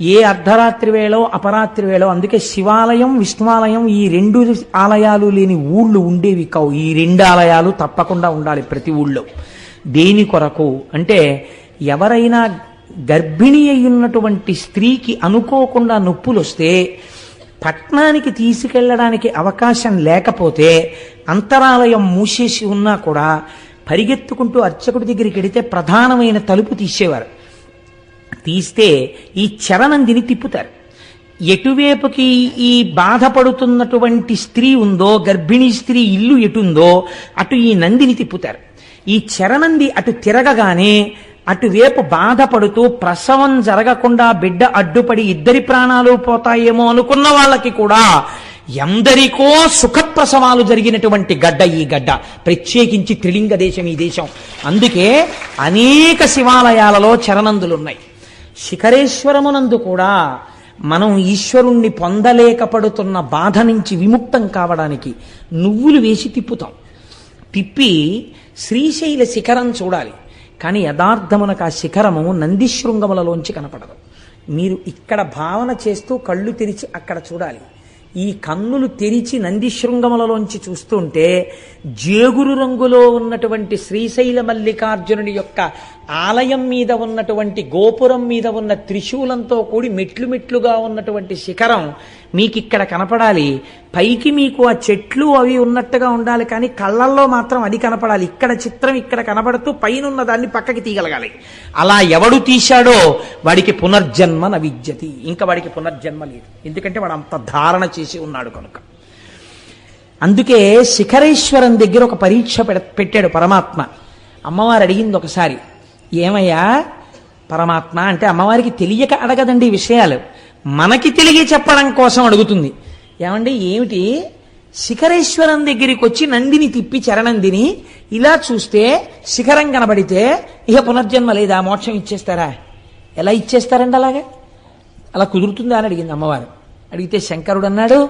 ఏ అర్ధరాత్రి వేళో అపరాత్రి వేళో అందుకే శివాలయం విష్ణువాలయం ఈ రెండు ఆలయాలు లేని ఊళ్ళు ఉండేవి కావు. ఈ రెండు ఆలయాలు తప్పకుండా ఉండాలి ప్రతి ఊళ్ళో. దేని కొరకు? అంటే ఎవరైనా గర్భిణి అయ్యున్నటువంటి స్త్రీకి అనుకోకుండా నొప్పులు వస్తే పట్నానికి తీసుకెళ్ళడానికి అవకాశం లేకపోతే అంతరాలయం మూసేసి ఉన్నా కూడా పరిగెత్తుకుంటూ అర్చకుడి దగ్గరికి వెడితే ప్రధానమైన తలుపు తీసేవారు. తీస్తే ఈ చరణందిని తిప్పుతారు. ఎటువైపుకి ఈ బాధపడుతున్నటువంటి స్త్రీ ఉందో గర్భిణీ స్త్రీ ఇల్లు ఎటుందో అటు ఈ నందిని తిప్పుతారు. ఈ చరణంది అటు తిరగగానే అటువైపు బాధపడుతూ ప్రసవం జరగకుండా బిడ్డ అడ్డుపడి ఇద్దరి ప్రాణాలు పోతాయేమో అనుకున్న వాళ్ళకి కూడా ఎందరికో సుఖప్రసవాలు జరిగినటువంటి గడ్డ ఈ గడ్డ. ప్రత్యేకించి త్రిలింగ దేశం ఈ దేశం. అందుకే అనేక శివాలయాలలో చరణందులున్నాయి శిఖరేశ్వరమునందు కూడా మనం ఈశ్వరుణ్ణి పొందలేకపడుతున్న బాధ నుంచి విముక్తం కావడానికి నువ్వులు వేసి తిప్పుతాం. తిప్పి శ్రీశైల శిఖరం చూడాలి. కానీ యథార్థమునకు ఆ శిఖరము నందిశృంగములలోంచి కనపడదు. మీరు ఇక్కడ భావన చేస్తూ కళ్ళు తెరిచి అక్కడ చూడాలి. ఈ కన్నులు తెరిచి నందిశృంగములలోంచి చూస్తుంటే జేగురు రంగులో ఉన్నటువంటి శ్రీశైల మల్లికార్జునుడి యొక్క ఆలయం మీద ఉన్నటువంటి గోపురం మీద ఉన్న త్రిశూలంతో కూడి మెట్లు మెట్లుగా ఉన్నటువంటి శిఖరం మీకు ఇక్కడ కనపడాలి. పైకి మీకు ఆ చెట్లు అవి ఉన్నట్టుగా ఉండాలి కానీ కళ్ళల్లో మాత్రం అది కనపడాలి. ఇక్కడ చిత్రం ఇక్కడ కనపడుతూ పైన ఉన్న దాన్ని పక్కకి తీయగలగాలి. అలా ఎవడు తీశాడో వాడికి పునర్జన్మ నవిద్యతి. ఇంకా వాడికి పునర్జన్మ లేదు. ఎందుకంటే వాడు అంత ధారణ చేసి ఉన్నాడు కనుక. అందుకే శిఖరేశ్వరం దగ్గర ఒక పరీక్ష పెడ- పెట్టాడు పరమాత్మ. అమ్మవారు అడిగింది ఒకసారి ఏమయ్యా పరమాత్మ అంటే అమ్మవారికి తెలియక అడగదండి ఈ విషయాలు. మనకి తెలియ చెప్పడం కోసం అడుగుతుంది. ఏమండి ఏమిటి? శిఖరేశ్వరం దగ్గరికి వచ్చి నందిని తిప్పి చరణందిని ఇలా చూస్తే శిఖరం కనబడితే ఇక పునర్జన్మ లేదా? మోక్షం ఇచ్చేస్తారా? ఎలా ఇచ్చేస్తారండి అలాగా? అలా కుదురుతుందా? అని అడిగింది అమ్మవారు. అడిగితే శంకరుడు అన్నాడు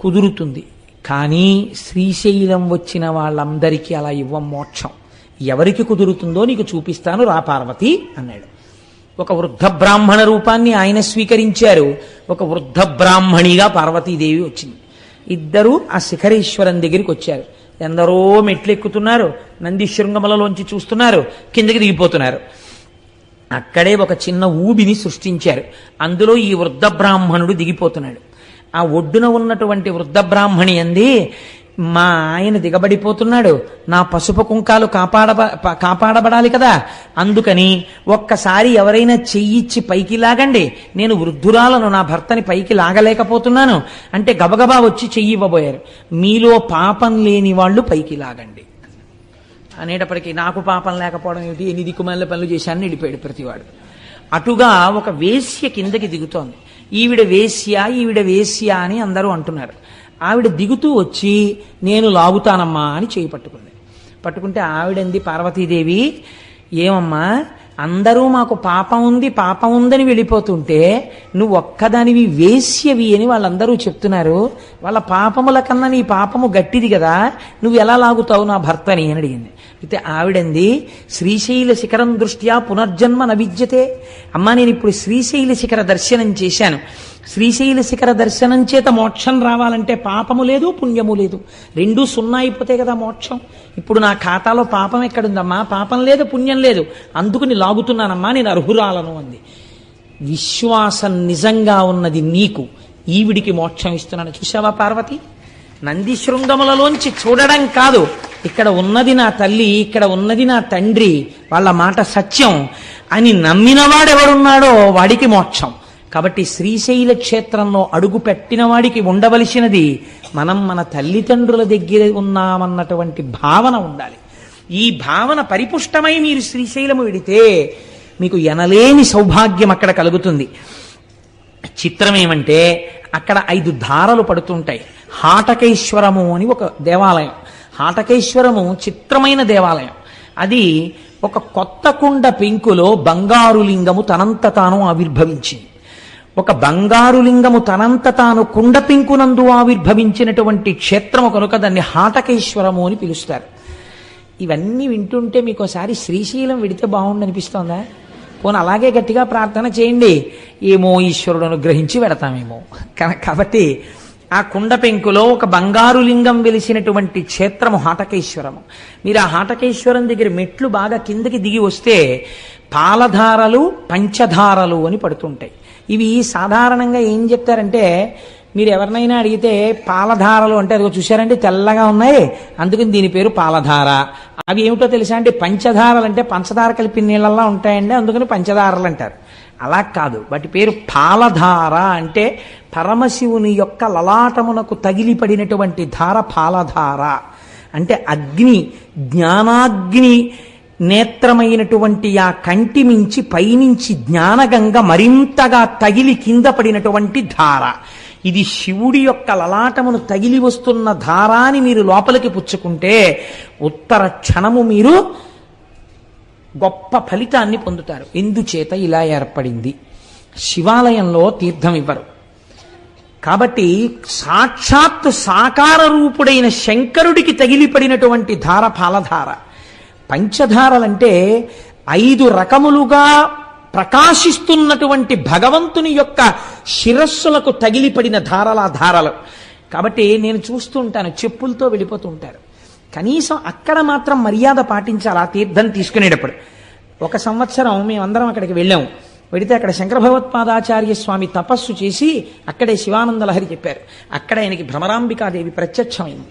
కుదురుతుంది. కానీ శ్రీశైలం వచ్చిన వాళ్ళందరికీ అలా ఇవ్వం మోక్షం. ఎవరికి కుదురుతుందో నీకు చూపిస్తాను రా పార్వతి అన్నాడు. ఒక వృద్ధ బ్రాహ్మణ రూపాన్ని ఆయన స్వీకరించారు. ఒక వృద్ధ బ్రాహ్మణిగా పార్వతీదేవి వచ్చింది. ఇద్దరూ ఆ శిఖరేశ్వరం దగ్గరికి వచ్చారు. ఎందరో మెట్లెక్కుతున్నారు. నంది శృంగములలోంచి చూస్తున్నారు. కిందకి దిగిపోతున్నారు. అక్కడే ఒక చిన్న ఊబిని సృష్టించారు. అందులో ఈ వృద్ధ బ్రాహ్మణుడు దిగిపోతున్నాడు. ఆ ఒడ్డున ఉన్నటువంటి వృద్ధ బ్రాహ్మణి అంది మా ఆయన దిగబడిపోతున్నాడు. నా పసుపు కుంకాలు కాపాడబ కాపాడబడాలి కదా. అందుకని ఒక్కసారి ఎవరైనా చెయ్యిచ్చి పైకి లాగండి. నేను వృద్ధురాలను నా భర్తని పైకి లాగలేకపోతున్నాను. అంటే గబగబా వచ్చి చెయ్యి ఇవ్వబోయారు. మీలో పాపం లేని వాళ్ళు పైకి లాగండి. అనేటప్పటికీ నాకు పాపం లేకపోవడం ఏమిటి? ఎన్ని దిక్కుమాల పనులు చేశానని వెళ్ళిపోయాడు ప్రతివాడు. అటుగా ఒక వేశ్య కిందకి దిగుతోంది. ఈవిడ వేశ్య ఈవిడ వేశ్య అని అందరూ అంటున్నారు. ఆవిడ దిగుతూ వచ్చి నేను లాగుతానమ్మా అని చేయి పట్టుకుంది. పట్టుకుంటే ఆవిడంది పార్వతీదేవి ఏమమ్మా? అందరూ మాకు పాపం ఉంది పాపం ఉందని వెళ్ళిపోతుంటే నువ్వు ఒక్కదానివి వేశ్యవి అని వాళ్ళందరూ చెప్తున్నారు. వాళ్ళ పాపముల కన్నా నీ పాపము గట్టిది కదా నువ్వు ఎలా లాగుతావు నా భర్తని అని అడిగింది. అయితే ఆవిడంది శ్రీశైల శిఖరం దృష్ట్యా పునర్జన్మ నవిద్యతే అమ్మా నేను ఇప్పుడు శ్రీశైల శిఖర దర్శనం చేశాను. శ్రీశైల శిఖర దర్శనం చేత మోక్షం రావాలంటే పాపము లేదు పుణ్యము లేదు. రెండూ సున్నా అయిపోతే కదా మోక్షం. ఇప్పుడు నా ఖాతాలో పాపం ఎక్కడుందమ్మా? పాపం లేదు పుణ్యం లేదు. అందుకుని లాగుతున్నానమ్మా నేను అర్హురాలను అంది. విశ్వాసం నిజంగా ఉన్నది నీకు. ఈవిడికి మోక్షం ఇస్తున్నాను. చూసావా పార్వతి? నంది శృంగములలోంచి చూడడం కాదు. ఇక్కడ ఉన్నది నా తల్లి ఇక్కడ ఉన్నది నా తండ్రి. వాళ్ళ మాట సత్యం. అని నమ్మినవాడెవడున్నాడో వాడికి మోక్షం. కాబట్టి శ్రీశైల క్షేత్రంలో అడుగు పెట్టిన వాడికి ఉండవలసినది మనం మన తల్లిదండ్రుల దగ్గర ఉన్నామన్నటువంటి భావన ఉండాలి. ఈ భావన పరిపుష్టమై మీరు శ్రీశైలము విడితే మీకు ఎనలేని సౌభాగ్యం అక్కడ కలుగుతుంది. చిత్రం ఏమంటే అక్కడ ఐదు ధారలు పడుతుంటాయి. హాటకేశ్వరము అని ఒక దేవాలయం. హాటకేశ్వరము చిత్రమైన దేవాలయం. అది ఒక కొత్త కుండ పెంకులో బంగారు లింగము తనంత తాను ఆవిర్భవించింది. ఒక బంగారు లింగము తనంత తాను కుండపింకునందు ఆవిర్భవించినటువంటి క్షేత్రము కనుక దాన్ని హాటకేశ్వరము అని పిలుస్తారు. ఇవన్నీ వింటుంటే మీకు ఒకసారి శ్రీశైలం విడితే బాగుండనిపిస్తోందా? పోనీ అలాగే గట్టిగా ప్రార్థన చేయండి. ఏమో ఈశ్వరుడు అనుగ్రహించి పెడతామేమో. కాబట్టి ఆ కుండ పెంకులో ఒక బంగారు లింగం వెలిసినటువంటి క్షేత్రము హాటకేశ్వరము. మీరు ఆ హాటకేశ్వరం దగ్గర మెట్లు బాగా కిందకి దిగి వస్తే పాలధారలు పంచధారలు అని పడుతుంటాయి. ఇవి సాధారణంగా ఏం చెప్తారంటే మీరు ఎవరినైనా అడిగితే పాలధారలు అంటే అదిగో చూశారంటే తెల్లగా ఉన్నాయి అందుకని దీని పేరు పాలధార. అవి ఏమిటో తెలుసా అంటే పంచధారలు అంటే పంచదార కలిపి నీళ్ళల్లా ఉంటాయండి అందుకని పంచదారలు అంటారు. అలా కాదు. వాటి పేరు పాలధార అంటే పరమశివుని యొక్క లలాటమునకు తగిలిపడినటువంటి ధార పాలధార. అంటే అగ్ని జ్ఞానాగ్ని నేత్రమైనటువంటి ఆ కంటి మించి పైనుంచి జ్ఞానగంగ మరింతగా తగిలి కింద పడినటువంటి ధార. ఇది శివుడి యొక్క లలాటమును తగిలి వస్తున్న ధారాని మీరు లోపలికి పుచ్చుకుంటే ఉత్తర క్షణము మీరు గొప్ప ఫలితాన్ని పొందుతారు. ఎందుచేత ఇలా ఏర్పడింది? శివాలయంలో తీర్థం ఇవ్వరు కాబట్టి సాక్షాత్ సాకార రూపుడైన శంకరుడికి తగిలిపడినటువంటి ధార పాలధార పంచధారలంటే ఐదు రకములుగా ప్రకాశిస్తున్నటువంటి భగవంతుని యొక్క శిరస్సులకు తగిలిపడిన ధారల ధారలు. కాబట్టి నేను చూస్తూ ఉంటాను చెప్పులతో వెళ్ళిపోతూ ఉంటారు. కనీసం అక్కడ మాత్రం మర్యాద పాటించాలి ఆ తీర్థం తీసుకునేటప్పుడు? ఒక సంవత్సరం మేమందరం అక్కడికి వెళ్ళాం. వెడితే అక్కడ శంకర భగవత్పాదాచార్య స్వామి తపస్సు చేసి అక్కడే శివానంద లహరి చెప్పారు. అక్కడ ఆయనకి భ్రమరాంబికాదేవి ప్రత్యక్షమైంది.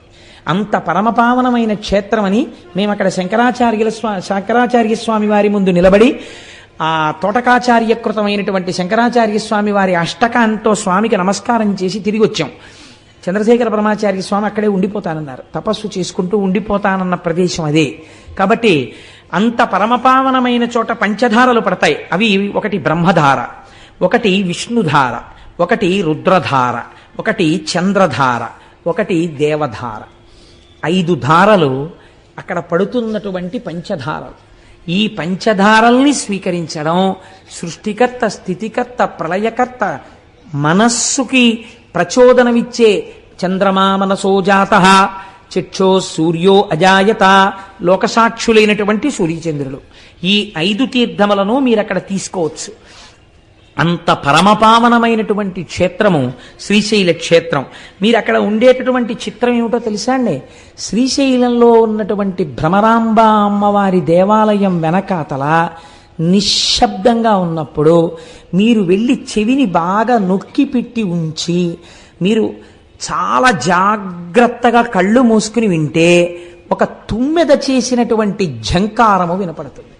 అంత పరమపావనమైన క్షేత్రమని మేము అక్కడ శంకరాచార్యుల స్వా శంకరాచార్య స్వామి వారి ముందు నిలబడి ఆ తోటకాచార్యకృతమైనటువంటి శంకరాచార్య స్వామి వారి అష్టకాంతో స్వామికి నమస్కారం చేసి తిరిగి వచ్చాం. చంద్రశేఖర పరమాచార్య స్వామి అక్కడే ఉండిపోతానన్నారు. తపస్సు చేసుకుంటూ ఉండిపోతానన్న ప్రదేశం అదే. కాబట్టి అంత పరమపావనమైన చోట పంచధారలు పడతాయి. అవి ఒకటి బ్రహ్మధార ఒకటి విష్ణుధార ఒకటి రుద్రధార ఒకటి చంద్రధార ఒకటి దేవధార. ఐదు ధారలు అక్కడ పడుతున్నటువంటి పంచధారలు. ఈ పంచధారల్ని స్వీకరించడం సృష్టికర్త స్థితికర్త ప్రళయకర్త మనస్సుకి ప్రచోదనమిచ్చే చంద్రమా మనసో జాత చక్షో సూర్యో అజాయత లోకసాక్షులైనటువంటి సూర్యచంద్రులు. ఈ ఐదు తీర్థములను మీరు అక్కడ తీసుకోవచ్చు. అంత పరమపావనమైనటువంటి క్షేత్రము శ్రీశైల క్షేత్రం. మీరు అక్కడ ఉండేటటువంటి చిత్రం ఏమిటో తెలుసా అండి? శ్రీశైలంలో ఉన్నటువంటి భ్రమరాంబ అమ్మవారి దేవాలయం వెనకాతల నిశ్శబ్దంగా ఉన్నప్పుడు మీరు వెళ్ళి చెవిని బాగా నొక్కి పెట్టి ఉంచి మీరు చాలా జాగ్రత్తగా కళ్ళు మూసుకుని వింటే ఒక తుమ్మెద చేసినటువంటి ఝంకారము వినపడుతుంది.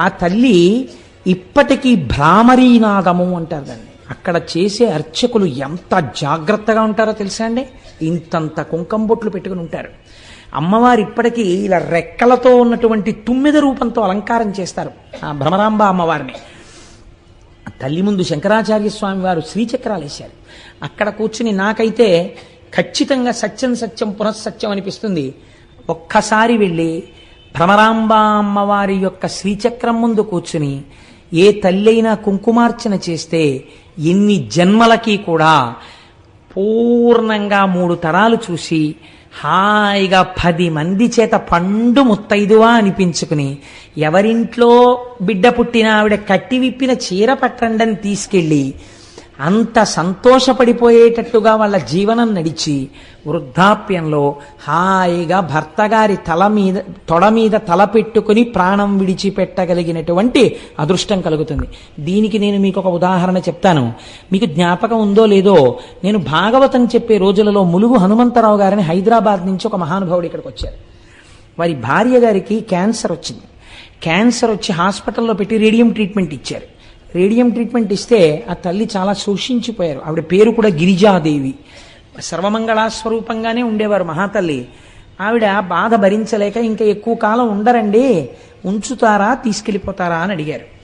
ఆ తల్లి ఇప్పటికీ భ్రామరీనాదము అంటారు దాన్ని. అక్కడ చేసే అర్చకులు ఎంత జాగ్రత్తగా ఉంటారో తెలుసా అండి? ఇంతంత కుంకం బొట్లు పెట్టుకుని ఉంటారు. అమ్మవారు ఇప్పటికీ ఇలా రెక్కలతో ఉన్నటువంటి తుమ్మిద రూపంతో అలంకారం చేస్తారు ఆ భ్రమరాంబ అమ్మవారిని. తల్లి ముందు శంకరాచార్య స్వామి వారు శ్రీచక్రాలు వేశారు. అక్కడ కూర్చుని నాకైతే ఖచ్చితంగా సత్యం సత్యం పునఃసత్యం అనిపిస్తుంది. ఒక్కసారి వెళ్ళి భ్రమరాంబ అమ్మవారి యొక్క శ్రీచక్రం ముందు కూర్చుని ఏ తల్లైనా కుంకుమార్చన చేస్తే ఎన్ని జన్మలకి కూడా పూర్ణంగా మూడు తరాలు చూసి హాయిగా పది మంది చేత పండు ముత్తైదువా అనిపించుకుని ఎవరింట్లో బిడ్డ పుట్టిన ఆవిడ కట్టి విప్పిన చీర పట్టండని తీసుకెళ్ళి అంత సంతోషపడిపోయేటట్టుగా వాళ్ళ జీవనం నడిచి వృద్ధాప్యంలో హాయిగా భర్త గారి తల మీద తొడ మీద తల పెట్టుకుని ప్రాణం విడిచిపెట్టగలిగినటువంటి అదృష్టం కలుగుతుంది. దీనికి నేను మీకు ఒక ఉదాహరణ చెప్తాను. మీకు జ్ఞాపకం ఉందో లేదో నేను భాగవతం చెప్పే రోజులలో ములుగు హనుమంతరావు గారిని హైదరాబాద్ నుంచి ఒక మహానుభావుడు ఇక్కడికి వచ్చారు. వారి భార్య గారికి క్యాన్సర్ వచ్చింది. క్యాన్సర్ వచ్చి హాస్పిటల్లో పెట్టి రేడియం ట్రీట్మెంట్ ఇచ్చారు. రేడియం ట్రీట్మెంట్ ఇస్తే ఆ తల్లి చాలా శోషించిపోయారు. ఆవిడ పేరు కూడా గిరిజాదేవి. సర్వమంగళాస్వరూపంగానే ఉండేవారు మహాతల్లి. ఆవిడ బాధ భరించలేక ఇంకా ఎక్కువ కాలం ఉండరండి ఉంచుతారా తీసుకెళ్ళిపోతారా అని అడిగారు.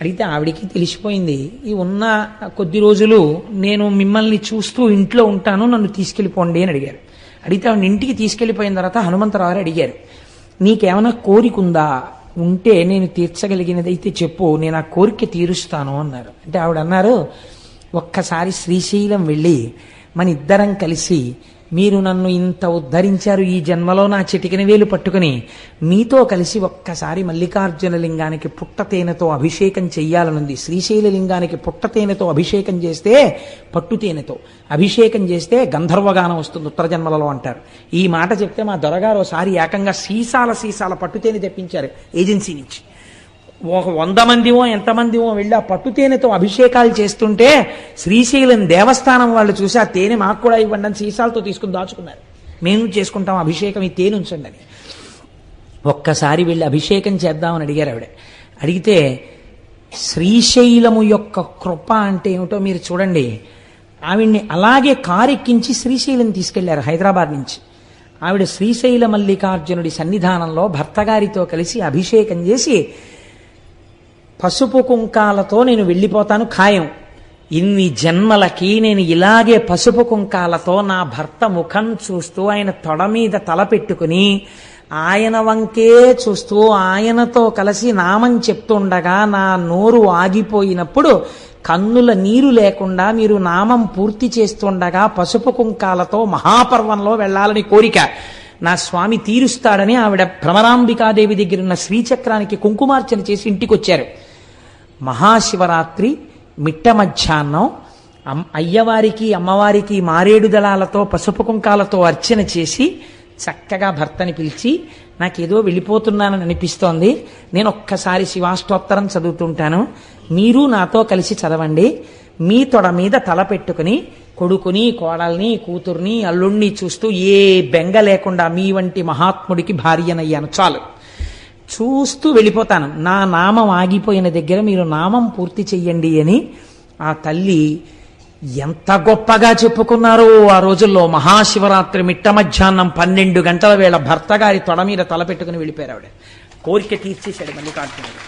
అడిగితే ఆవిడికి తెలిసిపోయింది ఈ ఉన్న కొద్ది రోజులు నేను మిమ్మల్ని చూస్తూ ఇంట్లో ఉంటాను నన్ను తీసుకెళ్ళిపోండి అని అడిగారు. అడిగితే ఆవిడ ఇంటికి తీసుకెళ్ళిపోయిన తర్వాత హనుమంతరావు అడిగారు నీకేమైనా కోరిక ఉందా? ఉంటే నేను తీర్చగలిగినదైతే చెప్పు నేను ఆ కోరిక తీరుస్తాను అన్నారు. అంటే ఆవిడ అన్నారు ఒక్కసారి శ్రీశైలం వెళ్ళి మన ఇద్దరం కలిసి మీరు నన్ను ఇంత ఉద్ధరించారు ఈ జన్మలో నా చిటికిన వేలు పట్టుకుని. మీతో కలిసి ఒక్కసారి మల్లికార్జున లింగానికి పుట్టతేనెతో అభిషేకం చెయ్యాలనుంది. శ్రీశైల లింగానికి పుట్టతేనెతో అభిషేకం చేస్తే పట్టుతేనెతో అభిషేకం చేస్తే గంధర్వగానం వస్తుంది ఉత్తర జన్మలలో అంటారు. ఈ మాట చెప్తే మా దొరగారు ఒకసారి ఏకంగా సీసాల సీసాల పట్టుతేనె తెప్పించారు ఏజెన్సీ నుంచి. ఒక వంద మందిమో ఎంతమందిమో వెళ్ళి ఆ పట్టు తేనెతో అభిషేకాలు చేస్తుంటే శ్రీశైలం దేవస్థానం వాళ్ళు చూసి ఆ తేనె మాకు కూడా ఇవ్వండి అని సీసాలతో తీసుకుని దాచుకున్నారు. మేము చేసుకుంటాం అభిషేకం ఈ తేనె ఉంచండి అని. ఒక్కసారి వెళ్ళి అభిషేకం చేద్దామని అడిగారు ఆవిడ. అడిగితే శ్రీశైలము యొక్క కృప అంటే ఏమిటో మీరు చూడండి. ఆవిడ్ని అలాగే కారెక్కించి శ్రీశైలం తీసుకెళ్ళారు హైదరాబాద్ నుంచి. ఆవిడ శ్రీశైల మల్లికార్జునుడి సన్నిధానంలో భర్తగారితో కలిసి అభిషేకం చేసి పసుపు కుంకాలతో నేను వెళ్ళిపోతాను ఖాయం. ఇన్ని జన్మలకి నేను ఇలాగే పసుపు కుంకాలతో నా భర్త ముఖం చూస్తూ ఆయన తొడ మీద తల పెట్టుకుని ఆయన వంకే చూస్తూ ఆయనతో కలిసి నామం చెప్తుండగా నా నోరు ఆగిపోయినప్పుడు కన్నుల నీరు లేకుండా మీరు నామం పూర్తి చేస్తుండగా పసుపు కుంకాలతో మహాపర్వంలో వెళ్ళాలని కోరిక. నా స్వామి తీరుస్తాడని ఆవిడ భ్రమరాంబికాదేవి దగ్గర ఉన్న శ్రీచక్రానికి కుంకుమార్చన చేసి ఇంటికొచ్చారు. మహాశివరాత్రి మిట్ట మధ్యాహ్నం. అమ్- అయ్యవారికి అమ్మవారికి మారేడు దళాలతో పసుపు కుంకాలతో అర్చన చేసి చక్కగా భర్తని పిలిచి నాకేదో వెళ్ళిపోతున్నానని అనిపిస్తోంది. నేను ఒక్కసారి శివాష్టోత్తరం చదువుతుంటాను. మీరు నాతో కలిసి చదవండి. మీ తొడ మీద తల పెట్టుకుని కొడుకుని కోడల్ని కూతుర్ని అల్లుణ్ణి చూస్తూ ఏ బెంగ లేకుండా మీ వంటి మహాత్ముడికి భార్యనయ్యాను. చాలు. చూస్తూ వెళ్ళిపోతాను. నా నామం ఆగిపోయిన దగ్గర మీరు నామం పూర్తి చెయ్యండి అని ఆ తల్లి ఎంత గొప్పగా చెప్పుకున్నారో ఆ రోజుల్లో. మహాశివరాత్రి మిట్ట మధ్యాహ్నం పన్నెండు గంటల వేళ భర్త గారి తొడ మీద తలపెట్టుకుని వెళ్ళిపోయారు ఆవిడ. కోరిక తీర్చేశాడు మల్లికార్జునుడు.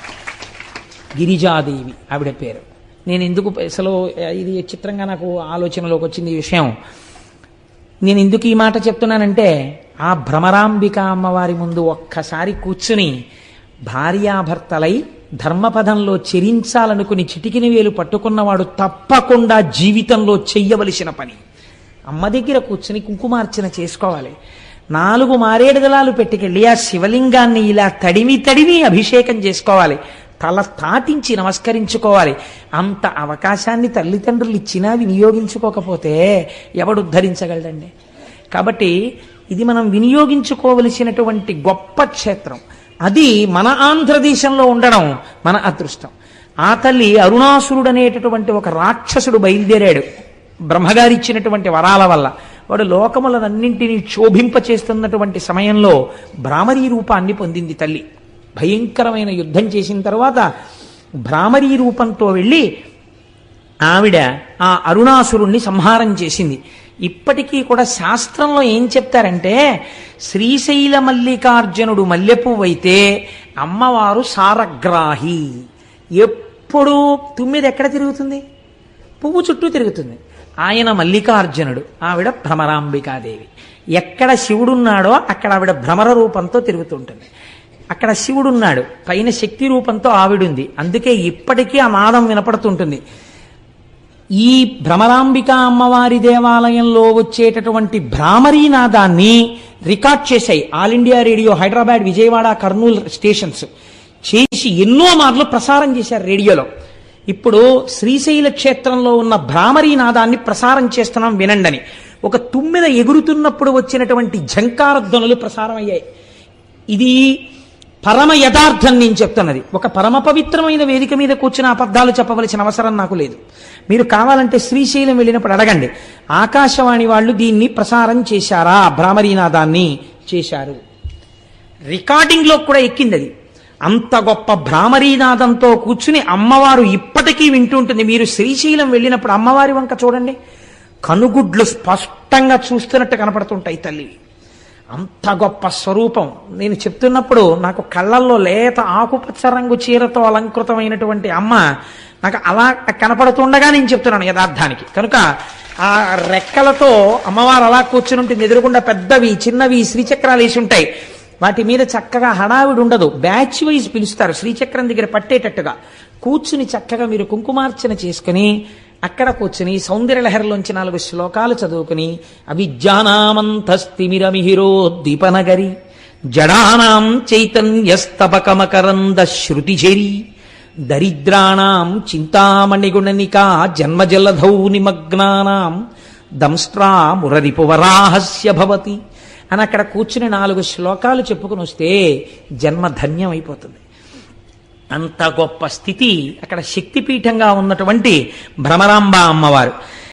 గిరిజాదేవి ఆవిడ పేరు. నేను ఎందుకు అసలు ఇది చిత్రంగా నాకు ఆలోచనలోకి వచ్చింది ఈ విషయం. నేను ఎందుకు ఈ మాట చెప్తున్నానంటే ఆ భ్రమరాంబిక అమ్మవారి ముందు ఒక్కసారి కూర్చుని భార్యాభర్తలై ధర్మపదంలో చెరించాలనుకుని చిటికిన వేలు పట్టుకున్నవాడు తప్పకుండా జీవితంలో చెయ్యవలసిన పని. అమ్మ దగ్గర కూర్చుని కుంకుమార్చన చేసుకోవాలి. నాలుగు మారేడుదలాలు పెట్టుకెళ్ళి ఆ శివలింగాన్ని ఇలా తడిమి తడిమి అభిషేకం చేసుకోవాలి. తల తాటించి నమస్కరించుకోవాలి. అంత అవకాశాన్ని తల్లిదండ్రులు ఇచ్చినా వినియోగించుకోకపోతే ఎవడు ఉద్ధరించగలడండి? కాబట్టి ఇది మనం వినియోగించుకోవలసినటువంటి గొప్ప క్షేత్రం. అది మన ఆంధ్రదేశంలో ఉండడం మన అదృష్టం. ఆ తల్లి అరుణాసురుడు అనేటటువంటి ఒక రాక్షసుడు బయలుదేరాడు. బ్రహ్మగారి ఇచ్చినటువంటి వరాల వల్ల. వాడు లోకములనన్నింటినీ క్షోభింపచేస్తున్నటువంటి సమయంలో భ్రామరీ రూపాన్ని పొందింది తల్లి. భయంకరమైన యుద్ధం చేసిన తర్వాత భ్రామరీ రూపంతో వెళ్ళి ఆవిడ ఆ అరుణాసురుణ్ణి సంహారం చేసింది. ఇప్పటికీ కూడా శాస్త్రంలో ఏం చెప్తారంటే శ్రీశైల మల్లికార్జునుడు మల్లెపువ్వు అయితే అమ్మవారు సారగ్రాహి. ఎప్పుడు తుమ్మిది ఎక్కడ తిరుగుతుంది? పువ్వు చుట్టూ తిరుగుతుంది. ఆయన మల్లికార్జునుడు ఆవిడ భ్రమరాంబికాదేవి. ఎక్కడ శివుడున్నాడో అక్కడ ఆవిడ భ్రమర రూపంతో తిరుగుతుంటుంది. అక్కడ శివుడున్నాడు పైన శక్తి రూపంతో ఆవిడుంది. అందుకే ఇప్పటికీ ఆ నాదం వినపడుతుంటుంది. ఈ భ్రమరాంబిక అమ్మవారి దేవాలయంలో వచ్చేటటువంటి భ్రామరీ నాదాన్ని రికార్డ్ చేశాయి. All India radio Hyderabad Vijayawada Kurnool stations చేసి ఎన్నో మార్లు ప్రసారం చేశారు రేడియోలో. ఇప్పుడు శ్రీశైల క్షేత్రంలో ఉన్న భ్రామరీ నాదాన్ని ప్రసారం చేస్తున్నాం వినండని. ఒక తుమ్మెద ఎగురుతున్నప్పుడు వచ్చినటువంటి ఝంకార ధ్వనులు ప్రసారం అయ్యాయి ఇది పరమ యథార్థం నేను చెప్తున్నది. ఒక పరమ పవిత్రమైన వేదిక మీద కూర్చుని అబద్ధాలు చెప్పవలసిన అవసరం నాకు లేదు. మీరు కావాలంటే శ్రీశైలం వెళ్ళినప్పుడు అడగండి. ఆకాశవాణి వాళ్ళు దీన్ని ప్రసారం చేశారా? భ్రామరీనాదాన్ని చేశారు. రికార్డింగ్లో కూడా ఎక్కింది అది అంత గొప్ప భ్రామరీనాదంతో కూర్చుని అమ్మవారు ఇప్పటికీ వింటుంటుంది. మీరు శ్రీశైలం వెళ్ళినప్పుడు అమ్మవారి వంక చూడండి. కనుగుడ్లు స్పష్టంగా చూస్తున్నట్టు కనపడుతుంటాయి తల్లి. అంత గొప్ప స్వరూపం. నేను చెప్తున్నప్పుడు నాకు కళ్ళల్లో లేత ఆకుపచ్చ రంగు చీరతో అలంకృతమైనటువంటి అమ్మ నాకు అలా కనపడుతుండగా నేను చెప్తున్నాను యథార్థానికి. కనుక ఆ రెక్కలతో అమ్మవారు అలా కూర్చుని ఉంటుంది ఎదురుకుండా పెద్దవి చిన్నవి శ్రీచక్రాలు వేసి ఉంటాయి. వాటి మీద చక్కగా హడావిడి ఉండదు. బ్యాచ్ వైజ్ పిలుస్తారు శ్రీచక్రం దగ్గర పట్టేటట్టుగా. కూర్చుని చక్కగా మీరు కుంకుమార్చన చేసుకుని అక్కడ కూర్చుని సౌందర్యలహరిలోంచి నాలుగు శ్లోకాలు చదువుకుని అవిద్యానామంతస్తిమిరమిహిరోద్దీపనగరి జడానాం చైతన్యస్తపకమకరంద శృతిజరి దరిద్రాణం చింతామణిగుణనికా జన్మజలధౌ నిమగ్నానాం దంస్ట్రా మురరిపువరాహస్య భవతి అని అక్కడ కూర్చుని నాలుగు శ్లోకాలు చెప్పుకుని వస్తే జన్మ ధన్యమైపోతుంది. అంత గొప్ప స్థితి అక్కడ శక్తిపీఠంగా ఉన్నటువంటి భ్రమరాంబ అమ్మవారు.